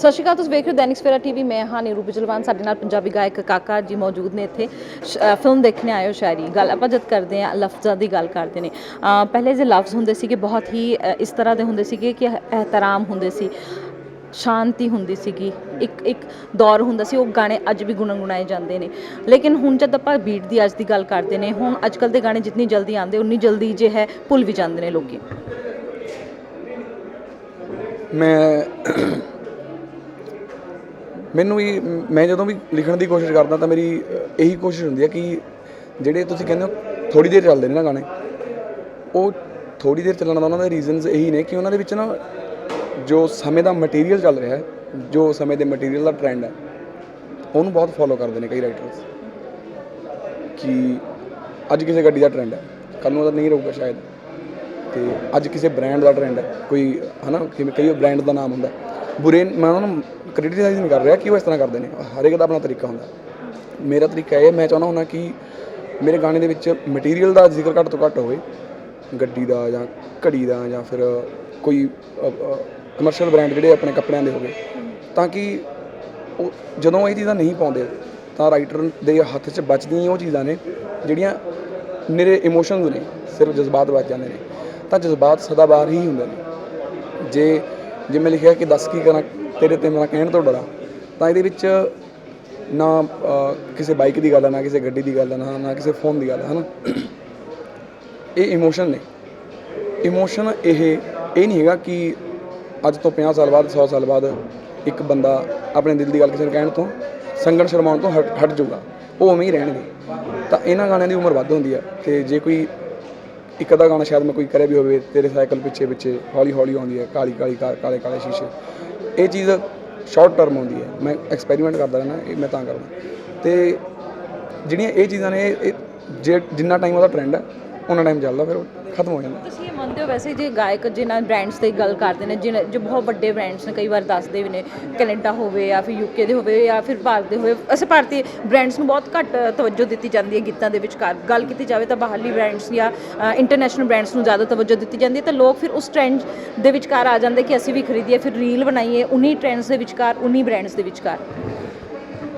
ਸਤਿ ਸ਼੍ਰੀ ਅਕਾਲ, ਤੁਸੀਂ ਵੇਖ ਰਹੇ ਹੋ ਦੈਨਿਕ ਸਵੇਰਾ ਟੀਵੀ। ਮੈਂ ਹਾਂ ਨੀਰੂ ਬਿਜਲਵਾਨ, ਸਾਡੇ ਨਾਲ ਪੰਜਾਬੀ ਗਾਇਕ ਕਾਕਾ ਜੀ ਮੌਜੂਦ ਨੇ ਇੱਥੇ। ਸ਼- ਫਿਲਮ ਦੇਖਣ ਆਏ ਹੋ ਸ਼ਾਇਰੀ। ਗੱਲ ਆਪਾਂ ਜਦ ਕਰਦੇ ਹਾਂ, ਲਫ਼ਜ਼ਾਂ ਦੀ ਗੱਲ ਕਰਦੇ ਨੇ। ਪਹਿਲੇ ਜੇ ਲਫ਼ਜ਼ ਹੁੰਦੇ ਸੀਗੇ, ਬਹੁਤ ਹੀ ਇਸ ਤਰ੍ਹਾਂ ਦੇ ਹੁੰਦੇ ਸੀਗੇ ਕਿ ਇਹਤਰਾਮ ਹੁੰਦੇ ਸੀ, ਸ਼ਾਂਤੀ ਹੁੰਦੀ ਸੀਗੀ, ਇੱਕ ਇੱਕ ਦੌਰ ਹੁੰਦਾ ਸੀ, ਉਹ ਗਾਣੇ ਅੱਜ ਵੀ ਗੁਣਗੁਣਾਏ ਜਾਂਦੇ ਨੇ। ਲੇਕਿਨ ਹੁਣ ਜਦ ਆਪਾਂ ਬੀਟ ਦੀ ਅੱਜ ਦੀ ਗੱਲ ਕਰਦੇ ਨੇ, ਹੁਣ ਅੱਜ ਕੱਲ ਦੇ ਗਾਣੇ ਜਿੰਨੀ ਜਲਦੀ ਆਉਂਦੇ, ਉਨੀ ਜਲਦੀ ਜੇ ਹੈ, ਭੁੱਲ ਵੀ ਜਾਂਦੇ ਨੇ ਲੋਕੀ। ਮੈਂ ਮੈਨੂੰ ਵੀ, ਮੈਂ ਜਦੋਂ ਵੀ ਲਿਖਣ ਦੀ ਕੋਸ਼ਿਸ਼ ਕਰਦਾ ਤਾਂ ਮੇਰੀ ਇਹੀ ਕੋਸ਼ਿਸ਼ ਹੁੰਦੀ ਹੈ ਕਿ ਜਿਹੜੇ ਤੁਸੀਂ ਕਹਿੰਦੇ ਹੋ ਥੋੜੀ ਦੇਰ ਚੱਲਦੇ ਨੇ ਨਾ ਗਾਣੇ, ਉਹ ਥੋੜੀ ਦੇਰ ਚੱਲਣ ਦਾ ਉਹਨਾਂ ਦੇ ਰੀਜ਼ਨਸ ਇਹੀ ਨੇ ਕਿ ਉਹਨਾਂ ਦੇ ਵਿੱਚ ਨਾ ਜੋ ਸਮੇਂ ਦਾ ਮਟੀਰੀਅਲ ਚੱਲ ਰਿਹਾ ਹੈ, ਜੋ ਸਮੇਂ ਦੇ ਮਟੀਰੀਅਲ ਦਾ ਟ੍ਰੈਂਡ ਹੈ, ਉਹਨੂੰ ਬਹੁਤ ਫੋਲੋ ਕਰਦੇ ਨੇ ਕਈ ਰਾਈਟਰਸ ਕਿ ਅੱਜ ਕਿਸੇ ਗੱਡੀ ਦਾ ਟ੍ਰੈਂਡ ਹੈ ਕੱਲ ਨੂੰ ਉਹਦਾ ਨਹੀਂ ਰਹੂਗਾ ਸ਼ਾਇਦ। ਤੇ ਅੱਜ ਕਿਸੇ ਬ੍ਰਾਂਡ ਦਾ ਟ੍ਰੈਂਡ ਹੈ, ਕੋਈ, ਹਨਾ, ਕਿਵੇਂ ਕਈ ਬ੍ਰਾਂਡ ਦਾ ਨਾਮ ਹੁੰਦਾ ਬੁਰੇ, ਮੈਂ ਉਹਨਾਂ ਨੂੰ ਕ੍ਰਿਟਿਸਾਈਜ਼ ਨਹੀਂ ਕਰ ਰਿਹਾ ਕਿ ਉਹ ਇਸ ਤਰ੍ਹਾਂ ਕਰਦੇ ਨੇ ਹਰੇਕ ਦਾ ਆਪਣਾ ਤਰੀਕਾ ਹੁੰਦਾ ਮੇਰਾ ਤਰੀਕਾ ਇਹ ਮੈਂ ਚਾਹੁੰਦਾ ਹੁੰਦਾ ਕਿ ਮੇਰੇ ਗਾਣੇ ਦੇ ਵਿੱਚ ਮਟੀਰੀਅਲ ਦਾ ਜ਼ਿਕਰ ਘੱਟ ਤੋਂ ਘੱਟ ਹੋਵੇ, ਗੱਡੀ ਦਾ ਜਾਂ ਘੜੀ ਦਾ ਜਾਂ ਫਿਰ ਕੋਈ ਕਮਰਸ਼ੀਅਲ ਬ੍ਰਾਂਡ ਜਿਹੜੇ ਆਪਣੇ ਕੱਪੜਿਆਂ ਦੇ ਹੋਵੇ, ਤਾਂ ਕਿ ਉਹ, ਜਦੋਂ ਇਹ ਚੀਜ਼ਾਂ ਨਹੀਂ ਪਾਉਂਦੇ, ਤਾਂ ਰਾਈਟਰ ਦੇ ਹੱਥ 'ਚ ਬਚਦੀਆਂ ਉਹ ਚੀਜ਼ਾਂ ਨੇ, ਜਿਹੜੀਆਂ ਮੇਰੇ ਇਮੋਸ਼ਨਸ ਨੇ, ਸਿਰਫ ਜਜ਼ਬਾਤ ਬਚ ਜਾਂਦੇ ਨੇ। ਤਾਂ ਜਜ਼ਬਾਤ ਸਦਾਬਾਰ ਹੀ ਹੁੰਦੇ ਨੇ। ਜੇ ਜਿਵੇਂ ਲਿਖਿਆ ਕਿ ਦੱਸ ਕੀ ਕਰਾਂ, ਤੇਰੇ ਤੇ ਮੇਰਾ ਕਹਿਣ ਤੋਂ ਡਰਾਂ, ਤਾਂ ਇਹਦੇ ਵਿੱਚ ਨਾ ਕਿਸੇ ਬਾਈਕ ਦੀ ਗੱਲ ਹੈ ਨਾ ਕਿਸੇ ਗੱਡੀ ਦੀ ਗੱਲ ਹੈ ਨਾ ਨਾ ਕਿਸੇ ਫੋਨ ਦੀ ਗੱਲ ਹੈ ਹਨਾ? ਇਹ ਇਮੋਸ਼ਨ ਨੇ। ਇਮੋਸ਼ਨ ਇਹ ਇਹ ਨਹੀਂ ਹੈਗਾ ਕਿ ਅੱਜ ਤੋਂ 50 ਸਾਲ ਬਾਅਦ 100 ਸਾਲ ਬਾਅਦ ਇੱਕ ਬੰਦਾ ਆਪਣੇ ਦਿਲ ਦੀ ਗੱਲ ਕਿਸੇ ਨੂੰ ਕਹਿਣ ਤੋਂ, ਸੰਗਣ ਸ਼ਰਮਾਉਣ ਤੋਂ ਹਟ ਹਟ ਜਾਊਗਾ। ਉਹ ਉਵੇਂ ਹੀ ਰਹਿਣਗੇ। ਤਾਂ ਇਹਨਾਂ ਗਾਣਿਆਂ ਦੀ ਉਮਰ ਵੱਧ ਹੁੰਦੀ ਆ, ਤੇ ਜੇ ਕੋਈ ਇੱਕ ਅੱਧਾ ਗਾਣਾ ਸ਼ਾਇਦ ਮੈਂ ਕੋਈ ਕਰਿਆ ਵੀ ਹੋਵੇ, ਤੇਰੇ ਸਾਈਕਲ ਪਿੱਛੇ ਪਿੱਛੇ ਹੌਲੀ ਹੌਲੀ ਆਉਂਦੀ ਹੈ, ਕਾਲੀ ਕਾਲੀ ਕਾਰ ਕਾਲੇ ਕਾਲੇ ਸ਼ੀਸ਼ੇ। ਇਹ ਚੀਜ਼ ਸ਼ਾਰਟ ਟਰਮ ਆਉਂਦੀ ਹੈ। ਮੈਂ ਐਕਸਪੈਰੀਮੈਂਟ ਕਰਦਾ ਰਹਿਣਾ ਇਹ ਮੈਂ ਤਾਂ ਕਰਦਾ। ਤੇ ਜਿਹੜੀਆਂ ਇਹ ਚੀਜ਼ਾਂ ਨੇ, ਇਹ- ਇਹ, ਜੇ, ਜਿੰਨਾ ਟਾਈਮ ਉਹਦਾ ਟ੍ਰੈਂਡ ਹੈ ਉਹਨਾਂ ਟਾਈਮ ਚੱਲਦਾ ਫਿਰ ਉਹ ਖਤਮ ਹੋ ਜਾਂਦਾ। ਤੁਸੀਂ ਇਹ ਮੰਨਦੇ ਹੋ ਵੈਸੇ ਜੇ ਗਾਇਕ ਜਿਨ੍ਹਾਂ ਬ੍ਰਾਂਡਸ ਦੀ ਗੱਲ ਕਰਦੇ ਨੇ ਜਿਹਨਾਂ ਜੋ ਬਹੁਤ ਵੱਡੇ ਬ੍ਰਾਂਡਸ ਨੇ ਕਈ ਵਾਰ ਦੱਸਦੇ ਵੀ ਨੇ ਕੈਨੇਡਾ ਹੋਵੇ ਜਾਂ ਫਿਰ ਯੂਕੇ ਦੇ ਹੋਵੇ ਜਾਂ ਫਿਰ ਭਾਰਤ ਦੇ ਹੋਵੇ ਅਸੀਂ ਭਾਰਤੀ ਬ੍ਰਾਂਡਸ ਨੂੰ ਬਹੁਤ ਘੱਟ ਤਵੱਜੋ ਦਿੱਤੀ ਜਾਂਦੀ ਹੈ ਗੀਤਾਂ ਦੇ ਵਿਚਕਾਰ। ਗੱਲ ਕੀਤੀ ਜਾਵੇ ਤਾਂ ਬਾਹਰਲੀ ਬ੍ਰਾਂਡਸ ਜਾਂ ਇੰਟਰਨੈਸ਼ਨਲ ਬ੍ਰਾਂਡਸ ਨੂੰ ਜ਼ਿਆਦਾ ਤਵੱਜੋ ਦਿੱਤੀ ਜਾਂਦੀ ਹੈ ਤਾਂ ਲੋਕ ਫਿਰ ਉਸ ਟ੍ਰੈਂਡ ਦੇ ਵਿਚਕਾਰ ਆ ਜਾਂਦੇ ਕਿ ਅਸੀਂ ਵੀ ਖਰੀਦੀਏ ਫਿਰ ਰੀਲ ਬਣਾਈਏ ਉਨੀ ਟ੍ਰੈਂਡਸ ਦੇ ਵਿਚਕਾਰ ਉਨੀ ਬ੍ਰਾਂਡਸ ਦੇ ਵਿਚਕਾਰ।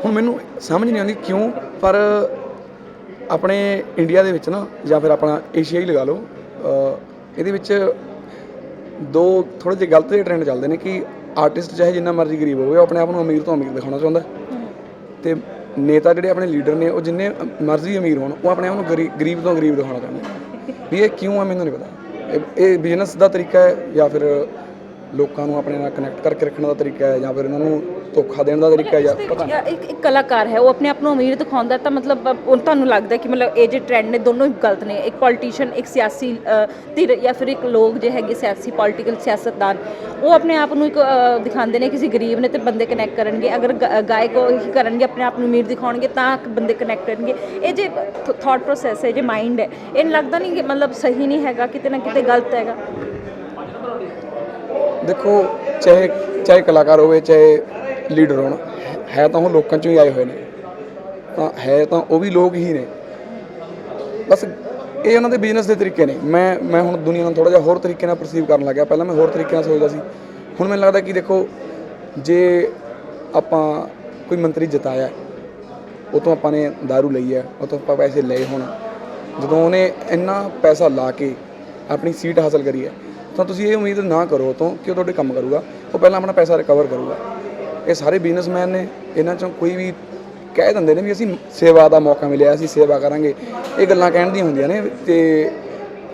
ਹੁਣ ਮੈਨੂੰ ਸਮਝ ਨਹੀਂ ਆਉਂਦੀ ਕਿਉਂ ਪਰ ਆਪਣੇ ਇੰਡੀਆ ਦੇ ਵਿੱਚ ਨਾ ਜਾਂ ਫਿਰ ਆਪਣਾ ਏਸ਼ੀਆ ਹੀ ਲਗਾ ਲਓ ਇਹਦੇ ਵਿੱਚ ਦੋ ਥੋੜੇ ਜਿਹੇ ਗਲਤ ਜਿਹੇ ਟ੍ਰੈਂਡ ਚੱਲਦੇ ਨੇ ਕਿ ਆਰਟਿਸਟ ਚਾਹੇ ਜਿੰਨਾ ਮਰਜ਼ੀ ਗਰੀਬ ਹੋਵੇ, ਉਹ ਆਪਣੇ ਆਪ ਨੂੰ ਅਮੀਰ ਤੋਂ ਅਮੀਰ ਦਿਖਾਉਣਾ ਚਾਹੁੰਦਾ ਹੈ। ਤੇ ਨੇਤਾ ਜਿਹੜੇ ਆਪਣੇ ਲੀਡਰ ਨੇ, ਉਹ ਜਿੰਨੇ ਮਰਜ਼ੀ ਅਮੀਰ ਹੋਣ, ਉਹ ਆਪਣੇ ਆਪ ਨੂੰ ਗਰੀ- ਗਰੀਬ ਤੋਂ ਗਰੀਬ ਦਿਖਾਉਣਾ ਚਾਹੁੰਦੇ ਵੀ ਇਹ ਕਿਉਂ ਆ, ਮੈਨੂੰ ਨਹੀਂ ਪਤਾ ਇਹ- ਇਹ ਬਿਜ਼ਨਸ ਦਾ ਤਰੀਕਾ ਹੈ ਜਾਂ ਫਿਰ ਲੋਕਾਂ ਨੂੰ ਆਪਣੇ ਨਾਲ ਕਨੈਕਟ ਕਰਕੇ ਰੱਖਣ ਦਾ ਤਰੀਕਾ ਹੈ ਜਾਂ ਫਿਰ ਉਹਨਾਂ ਨੂੰ ਧੋਖਾ ਦੇਣ ਦਾ ਤਰੀਕਾ ਹੈ ਜਾਂ ਪਤਾ ਵਿੱਚ ਇੱਕ ਇੱਕ ਕਲਾਕਾਰ ਹੈ ਉਹ ਆਪਣੇ ਆਪ ਨੂੰ ਅਮੀਰ ਦਿਖਾਉਂਦਾ ਤਾਂ ਮਤਲਬ ਉਹ ਤੁਹਾਨੂੰ ਲੱਗਦਾ ਕਿ ਮਤਲਬ ਇਹ ਜੇ ਟ੍ਰੈਂਡ ਨੇ ਦੋਨੋਂ ਹੀ ਗਲਤ ਨੇ ਇੱਕ ਪੋਲੀਟੀਸ਼ੀਅਨ ਇੱਕ ਸਿਆਸੀ ਧਿਰ ਜਾਂ ਫਿਰ ਇੱਕ ਲੋਕ ਜੇ ਹੈਗੇ ਸਿਆਸੀ ਪੋਲੀਟੀਕਲ ਸਿਆਸਤਦਾਨ ਉਹ ਆਪਣੇ ਆਪ ਨੂੰ ਇੱਕ ਦਿਖਾਉਂਦੇ ਨੇ ਕਿਸੇ ਗਰੀਬ ਨੇ ਤੇ ਬੰਦੇ ਕਨੈਕਟ ਕਰਨਗੇ ਅਗਰ ਗਾਇਕ ਉਹ ਹੀ ਕਰਨਗੇ ਆਪਣੇ ਆਪ ਨੂੰ ਅਮੀਰ ਦਿਖਾਉਣਗੇ ਤਾਂ ਬੰਦੇ ਕਨੈਕਟ ਕਰਨਗੇ ਇਹ ਜੇ ਥਾਟ ਪ੍ਰੋਸੈਸ ਹੈ ਜੇ ਮਾਈਂਡ ਹੈ ਇਹ ਲੱਗਦਾ ਨਹੀਂ ਕਿ ਮਤਲਬ ਸਹੀ ਨਹੀਂ ਹੈਗਾ ਕਿਤੇ ਨਾ ਕਿਤੇ ਗਲਤ ਹੈਗਾ। ਦੇਖੋ, ਚਾਹੇ ਚਾਹੇ ਕਲਾਕਾਰ ਹੋਵੇ, ਚਾਹੇ ਲੀਡਰ ਹੋਣ, ਹੈ ਤਾਂ ਉਹ ਲੋਕਾਂ ਚੋਂ ਹੀ ਆਏ ਹੋਏ ਨੇ। ਤਾਂ ਹੈ ਤਾਂ ਉਹ ਵੀ ਲੋਕ ਹੀ ਨੇ। ਬਸ ਇਹ ਉਹਨਾਂ ਦੇ ਬਿਜ਼ਨਸ ਦੇ ਤਰੀਕੇ ਨੇ। ਮੈਂ ਮੈਂ ਹੁਣ ਦੁਨੀਆ ਨੂੰ ਥੋੜਾ ਜਿਹਾ ਹੋਰ ਤਰੀਕੇ ਨਾਲ ਪਰਸੀਵ ਕਰਨ ਲੱਗਿਆ। ਪਹਿਲਾਂ ਮੈਂ ਹੋਰ ਤਰੀਕੇ ਨਾਲ ਸੋਚਦਾ ਸੀ। ਹੁਣ ਮੈਨੂੰ ਲੱਗਦਾ ਕਿ ਦੇਖੋ, ਜੇ ਆਪਾਂ ਕੋਈ ਮੰਤਰੀ ਜਿਤਾਇਆ, ਉਹ ਤੋਂ ਆਪਾਂ ਨੇ दारू ਲਈ ਹੈ, ਉਹ ਤੋਂ ਆਪਾਂ ਪੈਸੇ ਲਏ ਹੋਣ, ਜਦੋਂ ਉਹਨੇ ਇੰਨਾ ਪੈਸਾ ਲਾ ਕੇ ਆਪਣੀ ਸੀਟ ਹਾਸਲ ਕਰੀ ਹੈ ਤਾਂ ਤੁਸੀਂ ਇਹ ਉਮੀਦ ਨਾ ਕਰੋ ਤੋਂ ਕਿ ਉਹ ਤੁਹਾਡੇ ਕੰਮ ਕਰੂਗਾ। ਉਹ ਪਹਿਲਾਂ ਆਪਣਾ ਪੈਸਾ ਰਿਕਵਰ ਕਰੂਗਾ। ਇਹ ਸਾਰੇ ਬਿਜ਼ਨਸਮੈਨ ਨੇ, ਇਹਨਾਂ ਚੋਂ ਕੋਈ ਵੀ ਕਹਿ ਦਿੰਦੇ ਨੇ ਵੀ ਅਸੀਂ ਸੇਵਾ ਦਾ ਮੌਕਾ ਮਿਲਿਆ, ਅਸੀਂ ਸੇਵਾ ਕਰਾਂਗੇ। ਇਹ ਗੱਲਾਂ ਕਹਿਣ ਦੀਆਂ ਹੁੰਦੀਆਂ ਨੇ ਤੇ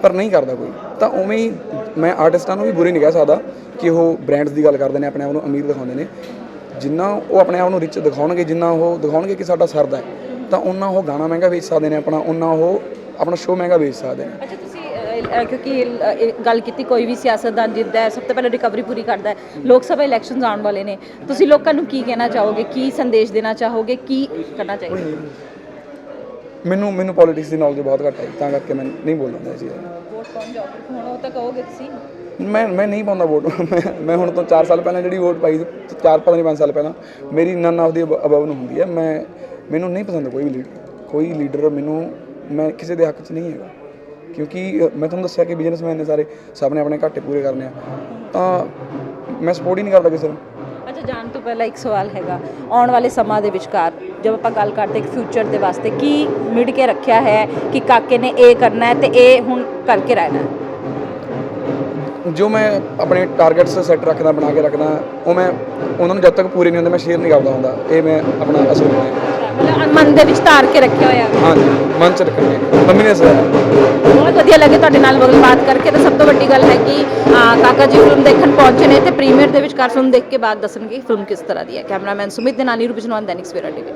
ਪਰ ਨਹੀਂ ਕਰਦਾ ਕੋਈ। ਤਾਂ ਉਵੇਂ ਹੀ ਮੈਂ ਆਰਟਿਸਟਾਂ ਨੂੰ ਵੀ ਬੁਰੇ ਨਹੀਂ ਕਹਿ ਸਕਦਾ ਕਿ ਉਹ ਬ੍ਰਾਂਡਸ ਦੀ ਗੱਲ ਕਰਦੇ ਨੇ, ਆਪਣੇ ਆਪ ਨੂੰ ਅਮੀਰ ਦਿਖਾਉਂਦੇ ਨੇ। ਜਿੰਨਾ ਉਹ ਆਪਣੇ ਆਪ ਨੂੰ ਰਿਚ ਦਿਖਾਉਣਗੇ, ਜਿੰਨਾ ਉਹ ਦਿਖਾਉਣਗੇ ਕਿ ਸਾਡਾ ਸਰਦਾ ਹੈ, ਤਾਂ ਉਹਨਾਂ ਉਹ ਗਾਣਾ ਮਹਿੰਗਾ ਵੇਚ ਸਕਦੇ ਨੇ ਆਪਣਾ ਉਹਨਾਂ ਉਹ ਆਪਣਾ ਸ਼ੋਅ ਮਹਿੰਗਾ ਵੇਚ ਸਕਦੇ ਨੇ। ਕਿਉਂਕਿ ਇਹ ਗੱਲ ਕੀਤੀ ਕੋਈ ਵੀ ਸਿਆਸਤਦਾਨ ਜਿੱਦਾਂ ਹੈ ਸਭ ਤੋਂ ਪਹਿਲਾਂ ਰਿਕਵਰੀ ਪੂਰੀ ਕਰਦਾ ਹੈ। ਲੋਕ ਸਭਾ ਇਲੈਕਸ਼ਨਸ ਆਉਣ ਵਾਲੇ ਨੇ। ਤੁਸੀਂ ਲੋਕਾਂ ਨੂੰ ਕੀ ਕਹਿਣਾ ਚਾਹੋਗੇ? ਕੀ ਸੰਦੇਸ਼ ਦੇਣਾ ਚਾਹੋਗੇ? ਕੀ ਕਰਨਾ ਚਾਹੀਦਾ? ਮੈਨੂੰ ਮੈਨੂੰ ਪੋਲਿਟਿਕਸ ਦੀ ਨੌਲੇਜ ਬਹੁਤ ਘੱਟ ਹੈ ਤਾਂ ਕਰਕੇ ਮੈਂ ਨਹੀਂ ਬੋਲਦਾ ਚੀਜ਼ ਵੋਟ ਪਾਉਣ ਜਾਓ ਹੁਣ ਉਹ ਤਾਂ ਕਹੋਗੇ ਤੁਸੀਂ। ਮੈਂ ਮੈਂ ਨਹੀਂ ਪਾਉਂਦਾ ਵੋਟ ਮੈਂ ਮੈਂ ਹੁਣ ਤੋਂ 4 ਸਾਲ ਪਹਿਲਾਂ ਜਿਹੜੀ ਵੋਟ ਪਾਈ ਸੀ 4 ਪਤਾ ਨਹੀਂ 5 ਸਾਲ ਪਹਿਲਾਂ ਮੇਰੀ ਨਨ ਆਫ ਦੀ ਅਬਵ ਨੂੰ ਹੁੰਦੀ ਹੈ। ਮੈਂ ਮੈਨੂੰ ਨਹੀਂ ਪਸੰਦ ਕੋਈ ਵੀ ਲੀਡਰ ਕੋਈ ਲੀਡਰ ਮੈਨੂੰ ਮੈਂ ਕਿਸੇ ਦੇ ਹੱਕ 'ਚ ਨਹੀਂ ਹੈਗਾ। ਕਿਉਂਕਿ ਮੈਂ ਤੁਹਾਨੂੰ ਦੱਸਿਆ ਕਿ ਬਿਜ਼ਨਸਮੈਨ ਨੇ ਸਾਰੇ ਸਭ ਨੇ ਆਪਣੇ ਘਾਟੇ ਪੂਰੇ ਕਰਨੇ ਆ। ਤਾਂ ਮੈਂ ਸਪੋਰਟ ਹੀ ਨਹੀਂ ਕਰਦਾ ਕਿਸੇ ਨੂੰ। ਅੱਛਾ ਜਾਣ ਤੋਂ ਪਹਿਲਾਂ ਇੱਕ ਸਵਾਲ ਹੈਗਾ। ਆਉਣ ਵਾਲੇ ਸਮਾਂ ਦੇ ਵਿਚਕਾਰ ਜਦ ਆਪਾਂ ਗੱਲ ਕਰਦੇ ਇੱਕ ਫਿਊਚਰ ਦੇ ਵਾਸਤੇ ਕੀ ਮਿਡ ਕੇ ਰੱਖਿਆ ਹੈ ਕਿ ਕਾਕੇ ਨੇ ਇਹ ਕਰਨਾ ਹੈ ਤੇ ਇਹ ਹੁਣ ਕਰਕੇ ਰਹਿਣਾ ਹੈ? ਜੋ ਮੈਂ ਆਪਣੇ ਟਾਰਗੇਟਸ ਸੈੱਟ ਰੱਖਦਾ ਬਣਾ ਕੇ ਰੱਖਦਾ ਉਹ ਮੈਂ ਉਹਨਾਂ ਨੂੰ ਜਦ ਤੱਕ ਪੂਰੇ ਨਹੀਂ ਹੁੰਦੇ ਮੈਂ ਸ਼ੇਅਰ ਨਹੀਂ ਕਰਦਾ ਹੁੰਦਾ। ਇਹ ਮੈਂ ਆਪਣਾ ਅਸਲ ਹੈ। ਮਤਲਬ ਮਨ ਦੇ ਵਿੱਚ ਧਾਰ ਕੇ ਰੱਖਿਆ ਹੋਇਆ ਹਾਂਜੀ ਮਨ ਚ ਰੱਖਣੇ ਮੰਮੀ ਨੇ ਸਿਖਾਇਆ। ਬਹੁਤ ਵਧੀਆ ਲੱਗੇ ਤੁਹਾਡੇ ਨਾਲ ਗੱਲਬਾਤ ਕਰਕੇ। ਤੇ ਸਭ ਤੋਂ ਵੱਡੀ ਗੱਲ ਹੈ ਕਿ ਕਾਕਾ ਜੀ ਫਿਲਮ ਦੇਖਣ ਪਹੁੰਚੇ ਨੇ ਤੇ ਪ੍ਰੀਮੀਅਰ ਦੇ ਵਿਚਕਾਰ ਫਿਲਮ ਦੇਖ ਕੇ ਬਾਅਦ ਦੱਸਣਗੇ ਫਿਲਮ ਕਿਸ ਤਰ੍ਹਾਂ ਦੀ ਹੈ। ਕੈਮਰਾਮੈਨ ਸੁਮਿਤ ਦੇ ਨਾਲ ਨੀਰੂ ਬਿਜਨਵਾਨ ਦੈਨਿਕ ਸਵੇਰਾ ਟੀਵੀ।